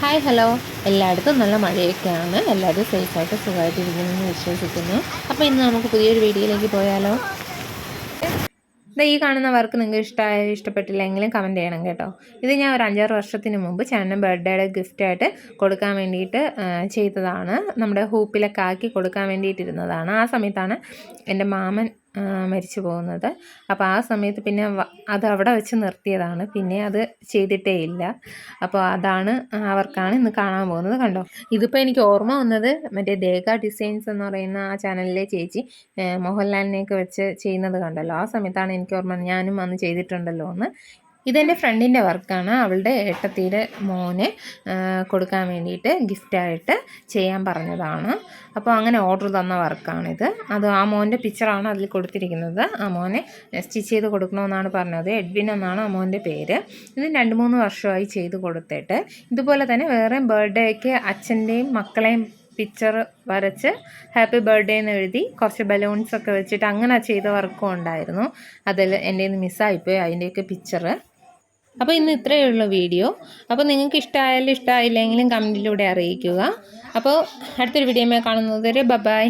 Hi hello. എല്ലായിടത്തും നല്ല മഴയൊക്കെയാണ്. എല്ലാവരും സേഫായിട്ട് സുഖമായിട്ടിരിക്കുന്നു എന്ന് വിശ്വസിക്കുന്നു. അപ്പോൾ ഇന്ന് നമുക്ക് പുതിയൊരു വീഡിയോയിലേക്ക് പോയാലോ? ഈ കാണുന്ന വർക്ക് നിങ്ങൾക്ക് ഇഷ്ടമായ ഇഷ്ടപ്പെട്ടില്ലെങ്കിലും കമന്റ് ചെയ്യണം കേട്ടോ. ഇത് ഞാൻ ഒരു അഞ്ചാറ് വർഷത്തിന് മുമ്പ് ചേട്ടൻ ബർത്ത്ഡേയുടെ ഗിഫ്റ്റായിട്ട് കൊടുക്കാൻ വേണ്ടിയിട്ട് ചെയ്തതാണ്. നമ്മുടെ ഹൂപ്പിലൊക്കെ ആക്കി കൊടുക്കാൻ വേണ്ടിയിട്ടിരുന്നതാണ്. ആ സമയത്താണ് എന്റെ മാമൻ മരിച്ചു പോകുന്നത്. അപ്പോൾ ആ സമയത്ത് പിന്നെ അത് അവിടെ വെച്ച് നിർത്തിയതാണ്. പിന്നെ അത് ചെയ്തിട്ടേ ഇല്ല. അപ്പോൾ അതാണ് അവർക്കാണ് വർക്കാണ് ഇന്ന് കാണാൻ പോകുന്നത് കണ്ടോ? ഇതിപ്പോൾ എനിക്ക് ഓർമ്മ വന്നത് മറ്റേ ദേഗ ഡിസൈൻസ് എന്ന് പറയുന്ന ആ ചാനലിലെ ചേച്ചി മോഹൻലാലിനെയൊക്കെ വെച്ച് ചെയ്യുന്നത് കണ്ടല്ലോ. ആ സമയത്താണ് എനിക്ക് ഓർമ്മ. ഞാനും അന്ന് ചെയ്തിട്ടുണ്ടല്ലോ എന്ന്. ഇതെന്റെ ഫ്രണ്ടിന്റെ വർക്കാണ്. അവളുടെ ഏട്ടത്തിയുടെ മോനെ കൊടുക്കാൻ വേണ്ടിയിട്ട് ഗിഫ്റ്റായിട്ട് ചെയ്യാൻ പറഞ്ഞതാണ്. അപ്പോൾ അങ്ങനെ ഓർഡർ തന്ന വർക്കാണിത്. അത് ആ മോന്റെ പിക്ചറാണ് അതിൽ കൊടുത്തിരിക്കുന്നത്. ആ മോനെ സ്റ്റിച്ച് ചെയ്ത് കൊടുക്കണമെന്നാണ് പറഞ്ഞത്. എഡ്വിൻ എന്നാണ് ആ മോന്റെ പേര്. ഇത് രണ്ട് മൂന്ന് വർഷമായി ചെയ്ത് കൊടുത്തിട്ട്. ഇതുപോലെ തന്നെ വേറെയും ബർത്ത്ഡേക്ക് അച്ഛന്റെയും മക്കളെയും പിക്ചർ വരച്ച് ഹാപ്പി ബർത്ത്ഡേ എന്ന് എഴുതി കുറച്ച് ബലൂൺസ് ഒക്കെ വെച്ചിട്ട് അങ്ങനെ ചെയ്ത വർക്കും ഉണ്ടായിരുന്നു. അതിൽ എന്റെ നിന്ന് മിസ്സായിപ്പോയി അതിന്റെയൊക്കെ പിക്ചർ അപ്പോൾ ഇന്ന് ഇത്രയേ ഉള്ളൂ വീഡിയോ. അപ്പോൾ നിങ്ങൾക്ക് ഇഷ്ടമായാലും ഇഷ്ടമായില്ലെങ്കിലും കമന്റിലൂടെ അറിയിക്കുക. അപ്പോൾ അടുത്തൊരു വീഡിയോമേ കാണുന്നത് വരെ ബൈ.